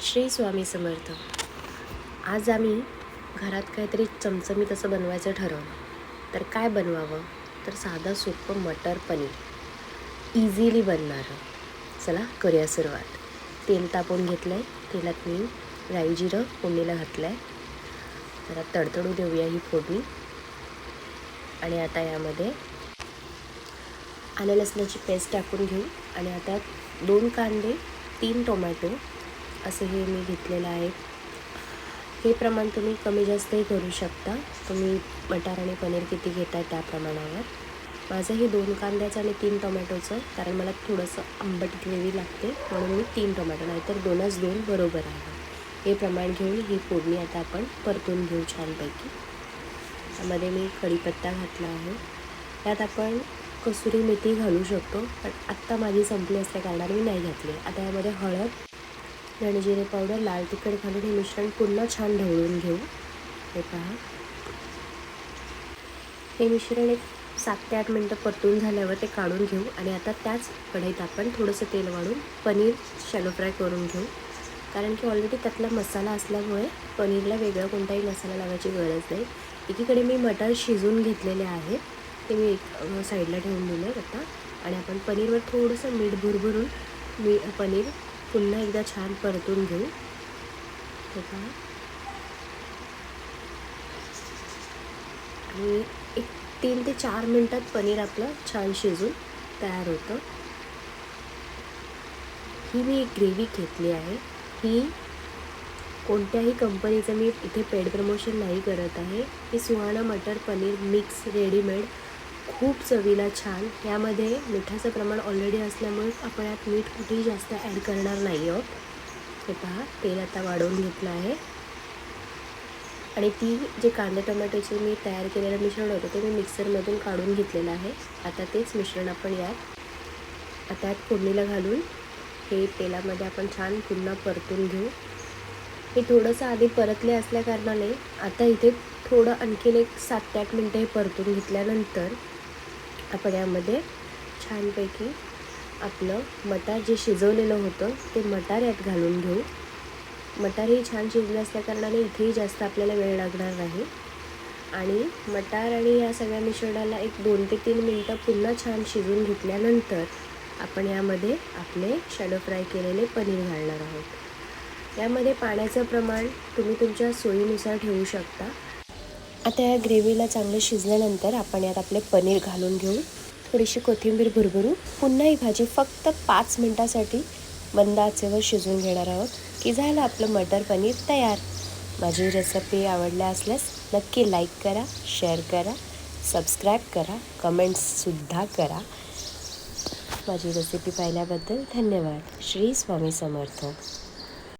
श्री स्वामी समर्थ. आज आम्ही घरात काहीतरी चमचमीत असं बनवायचं ठरवलं. तर काय बनवावं? तर साधं सोपं मटर पनीर. इझिली बनणारं. चला करूया सुरुवात. तेल तापवून घेतलं आहे तेलात मी राई जिरं फोडणीला घातलं आहे जरा तडतडू देऊया ही फोडणी. आणि आता यामध्ये आलं लसणाची पेस्ट टाकून घेऊ. आणि आता दोन कांदे तीन टोमॅटो असं हे मी घेतलेलं आहे. हे प्रमाण तुम्ही कमी जास्तही करू शकता. तुम्ही मटार आणि पनीर किती घेताय त्या प्रमाणावर. माझं हे दोन कांद्याचं आणि तीन टोमॅटोचं कारण मला थोडंसं आंबट ग्रेव्ही लागते म्हणून मी तीन टोमॅटो नाहीतर दोनच दोन बरोबर आहे. हे प्रमाण घेऊन ही फोडणी आता आपण परतून घेऊ छानपैकी. त्यामध्ये मी कढीपत्ता घातला आहे. त्यात आपण कसुरी मेथी घालू शकतो पण आत्ता माझी संपली असल्या कारणाने मी नाही घातली. आता यामध्ये हळद धणजिरे पावडर लाल तिखट घालून हे मिश्रण पुन्हा छान ढवळून घेऊ. हे पहा. हे मिश्रण एक सात ते आठ मिनटं परतून झाल्यावर ते काढून घेऊ आणि आता त्याच कढईत आपण थोडंसं तेल वाढून पनीर शॅलो फ्राय करून घेऊ. कारण की ऑलरेडी त्यातला मसाला असल्यामुळे पनीरला वेगळा कोणताही मसाला लावायची गरज नाही. एकीकडे मी मटार शिजवून घेतलेले आहेत. ते मी एक साईडला ठेवून दिले आता. आणि आपण पनीरवर थोडंसं मीठ भुरभरून मी पनीर पुन्हा एकदा छान परतून घेऊ. हे पहा. आणि एक तीन ते चार मिनटात पनीर आपलं छान शिजून तयार होतं. ही मी एक ग्रेव्ही घेतली आहे. ही कोणत्याही कंपनीचं मी इथे पेड प्रमोशन नाही करत आहे. ही सुहाणा मटर पनीर मिक्स रेडीमेड खूप चवीला छान. यामध्ये मिठाचं प्रमाण ऑलरेडी असल्यामुळे आपण यात मीठ कुठेही जास्त ॲड करणार नाही आहोत. हे पहा तेल आता वाढवून घेतलं आहे. आणि ती जे कांदे टोमॅटोचे मी तयार केलेलं मिश्रण होतं ते मी मिक्सरमधून काढून घेतलेलं आहे. आता तेच मिश्रण आपण यात आता यात फोडणीला घालून हे तेलामध्ये आपण छान पुन्हा परतून घेऊ. हे थोडंसं आधी परतले असल्या कारणाने आता इथे थोडं आणखीन एक सात ते आठ मिनटं हे परतून घेतल्यानंतर आपण यामध्ये छानपैकी आपलं मटार जे शिजवलेलं होतं ते मटार यात घालून घेऊ. मटारही छान शिजलं असल्याकारणाने इथेही जास्त आपल्याला वेळ लागणार नाही. आणि मटार आणि या सगळ्या मिश्रणाला एक दोन ते तीन मिनटं पुन्हा छान शिजवून घेतल्यानंतर आपण यामध्ये आपले शॅलो फ्राय केलेले पनीर घालणार आहोत. यामध्ये पाण्याचं प्रमाण तुम्ही तुमच्या सोयीनुसार ठेवू शकता. आता या ग्रेव्हीला चांगलं शिजल्यानंतर आपण यात आपले पनीर घालून घेऊ. थोडीशी कोथिंबीर भरभरू. पुन्हा ही भाजी फक्त पाच मिनटासाठी मंद आचेवर शिजवून घेणार आहोत. की झालं आपलं मटर पनीर तयार. माझी रेसिपी आवडल्या असल्यास नक्की लाईक करा शेअर करा सबस्क्राईब करा कमेंट्ससुद्धा करा. माझी रेसिपी पाहिल्याबद्दल धन्यवाद. श्री स्वामी समर्थ.